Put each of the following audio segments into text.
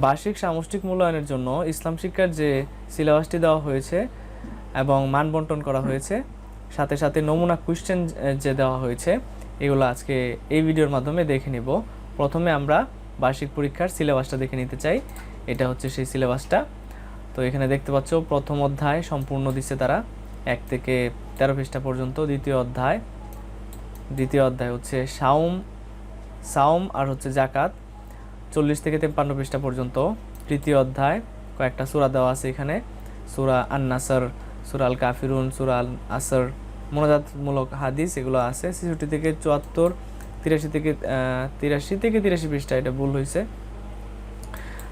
বার্ষিক সামষ্টিক মূল্যায়নের জন্য ইসলাম শিক্ষার যে সিলেবাসটি দেওয়া হয়েছে এবং মান বন্টন করা হয়েছে, সাথে সাথে নমুনা কোয়েশ্চেন যে দেওয়া হয়েছে, এগুলো আজকে এই ভিডিওর মাধ্যমে দেখে নিব। প্রথমে আমরা বার্ষিক পরীক্ষার সিলেবাসটা দেখে নিতে চাই। এটা হচ্ছে সেই সিলেবাসটা। তো এখানে দেখতে পাচ্ছ, প্রথম অধ্যায় সম্পূর্ণ দিচ্ছে তারা। এক থেকে তেরো পৃষ্ঠা পর্যন্ত দ্বিতীয় অধ্যায়। দ্বিতীয় অধ্যায় হচ্ছে সাউম সাউম আর হচ্ছে জাকাত। চল্লিশ থেকে তেপ্পান্ন পৃষ্ঠা পর্যন্ত। তৃতীয় অধ্যায়, কয়েকটা সূরা দেওয়া আছে এখানে। সুরা আন্নাসর, সূরা আল কাফিরুন সূরা আল আসর মোনাজাতমূলক হাদিস এগুলো আছে। ছেষট্টি থেকে চুয়াত্তর, তিরাশি থেকে তিরাশি থেকে তিরাশি পৃষ্ঠা এটা ভুল হয়েছে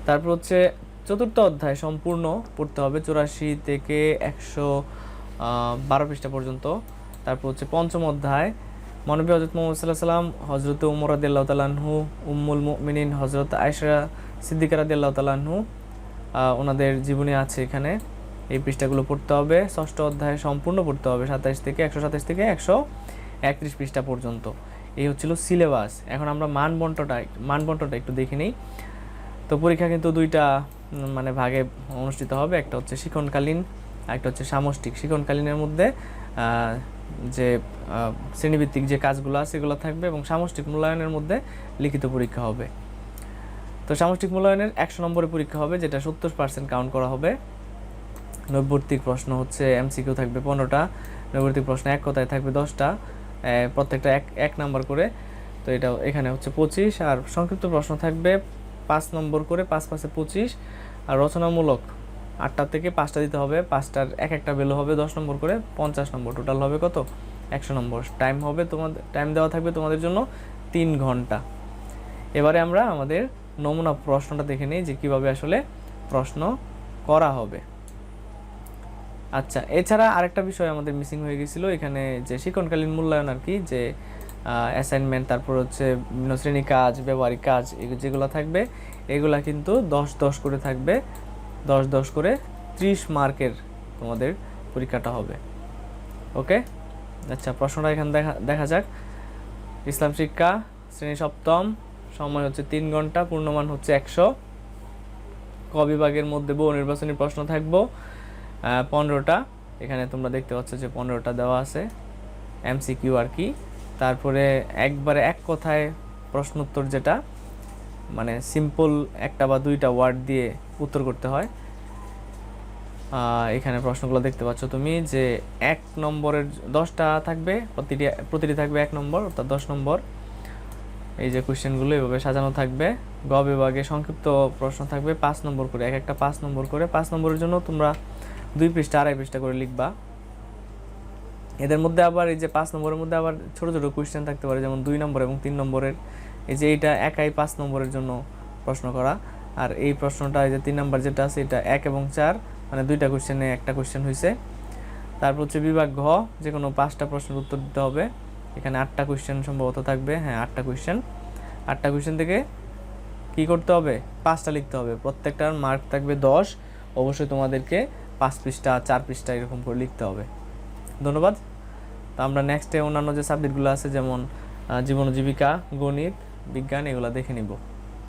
তারপর হচ্ছে চতুর্থ অধ্যায়, সম্পূর্ণ পড়তে হবে চুরাশি থেকে একশো বারো পৃষ্ঠা পর্যন্ত। তারপর হচ্ছে পঞ্চম অধ্যায় মনবী হজরত মোহাম্মদ সাল্লাহ সাল্লাম হজরত উমর আদিল্লাহ তালাহু উম্মুল মিনিন হজরত আয়সা সিদ্দিকার আদিল্লাহ তালাহু ওনাদের জীবনী আছে এখানে। এই পৃষ্ঠাগুলো পড়তে হবে, ষষ্ঠ অধ্যায় সম্পূর্ণ পড়তে হবে, সাতাইশ থেকে একশো সাতাইশ থেকে একশো একত্রিশ পৃষ্ঠা পর্যন্ত। এই হচ্ছিল সিলেবাস। এখন আমরা মান বন্টনটা মান বন্টনটা একটু দেখে নিই। তো পরীক্ষা কিন্তু দুইটা মানে ভাগে অনুষ্ঠিত হবে, একটা হচ্ছে শিক্ষণকালীন একটা হচ্ছে সামষ্টিক। শিক্ষণকালীনের মধ্যে যে শ্রেণীভিত্তিক যে কাজগুলো আছে সেগুলো থাকবে এবং সামষ্টিক মূল্যায়নের মধ্যে লিখিত পরীক্ষা হবে। তো সামষ্টিক মূল্যায়নের একশো নম্বরের পরীক্ষা হবে, যেটা সত্তর পার্সেন্ট কাউন্ট করা হবে। নৈবর্তিক প্রশ্ন হচ্ছে এমসিকিউ থাকবে পনেরোটা, নৈবর্তিক প্রশ্ন এক কথায় থাকবে দশটা প্রত্যেকটা এক এক নাম্বার করে। তো এটা এখানে হচ্ছে পঁচিশ, আর সংক্ষিপ্ত প্রশ্ন থাকবে পাঁচ নম্বর করে পাঁচ পাঁচে পঁচিশ, আর রচনামূলক আটটা থেকে পাঁচটা দিতে হবে, পাঁচটার এক একটা বেলো হবে দশ নম্বর করে, পঞ্চাশ নম্বর। টোটাল হবে কত? একশো নম্বর। টাইম হবে তোমাদের টাইম দেওয়া থাকবে তোমাদের জন্য তিন ঘণ্টা। এবারে আমরা আমাদের নমুনা প্রশ্নটা দেখে নিই যে কীভাবে আসলে প্রশ্ন করা হবে। আচ্ছা এছাড়া আরেকটা বিষয় আমাদের মিসিং হয়ে গেছিল, এখানে যে শিক্ষণকালীন মূল্যায়ন আর কি, যে অ্যাসাইনমেন্ট তারপর হচ্ছে শ্রেণি কাজ, ব্যবহারিক কাজ যেগুলো থাকবে, এগুলা কিন্তু দশ দশ করে থাকবে দশ দশ করে ত্রিশ মার্কের তোমাদের পরীক্ষাটা হবে। ওকে? আচ্ছা প্রশ্নটা এখানে দেখা দেখা যাক। ইসলাম শিক্ষা, শ্রেণি সপ্তম, সময় হচ্ছে তিন ঘণ্টা, পূর্ণমান হচ্ছে একশো। ক বিভাগের মধ্যে বহু নির্বাচনী প্রশ্ন থাকব। পনেরোটা। এখানে তোমরা দেখতে পাচ্ছ যে পনেরোটা দেওয়া আছে। এমসিকিউ আর কি। তারপরে একবারে এক কথায় প্রশ্ন উত্তর যেটা মানে সিম্পল একটা বা দুইটা ওয়ার্ড দিয়ে উত্তর করতে হয়। এখানে প্রশ্নগুলো দেখতে পাচ্ছ তুমি যে এক নম্বরের দশটা থাকবে, প্রতিটি প্রতিটি থাকবে এক নম্বর, অর্থাৎ দশ নম্বর। এই যে কোয়েশ্চেনগুলো এভাবে সাজানো থাকবে। গ বিভাগে সংক্ষিপ্ত প্রশ্ন থাকবে, পাঁচ নম্বর করে, এক একটা পাঁচ নম্বর করে। পাঁচ নম্বরের জন্য তোমরা দুই পৃষ্ঠা, আড়াই পৃষ্ঠা করে লিখবা। এদের মধ্যে আবার এই যে পাঁচ নম্বরের মধ্যে আবার ছোট ছোট কোয়েশ্চেন থাকতে পারে, যেমন দুই নম্বর এবং তিন নম্বরের। এই যে এইটা একাই পাঁচ নম্বরের জন্য প্রশ্ন করা। আর এই প্রশ্নটা এই যে তিন নম্বর যেটা আছে, এটা এক এবং চার মানে দুইটা কোয়েশ্চেনে একটা কোয়েশ্চেন হয়েছে তারপর হচ্ছে বিভাগ ঘ যে কোনো পাঁচটা প্রশ্নের উত্তর দিতে হবে। এখানে আটটা কোয়েশ্চেন সম্ভবত থাকবে হ্যাঁ আটটা কোয়েশ্চেন আটটা কোয়েশ্চেন থেকে কি করতে হবে? পাঁচটা লিখতে হবে। প্রত্যেকটার মার্ক থাকবে দশ। অবশ্যই তোমাদেরকে পাঁচ পৃষ্ঠা, চার পৃষ্ঠা এরকম করে লিখতে হবে। ধন্যবাদ। তো আমরা নেক্সটে অন্যান্য যে সাবজেক্টগুলো আছে, যেমন জীবন জীবিকা, গণিত বিজ্ঞান এগুলো দেখে নিব।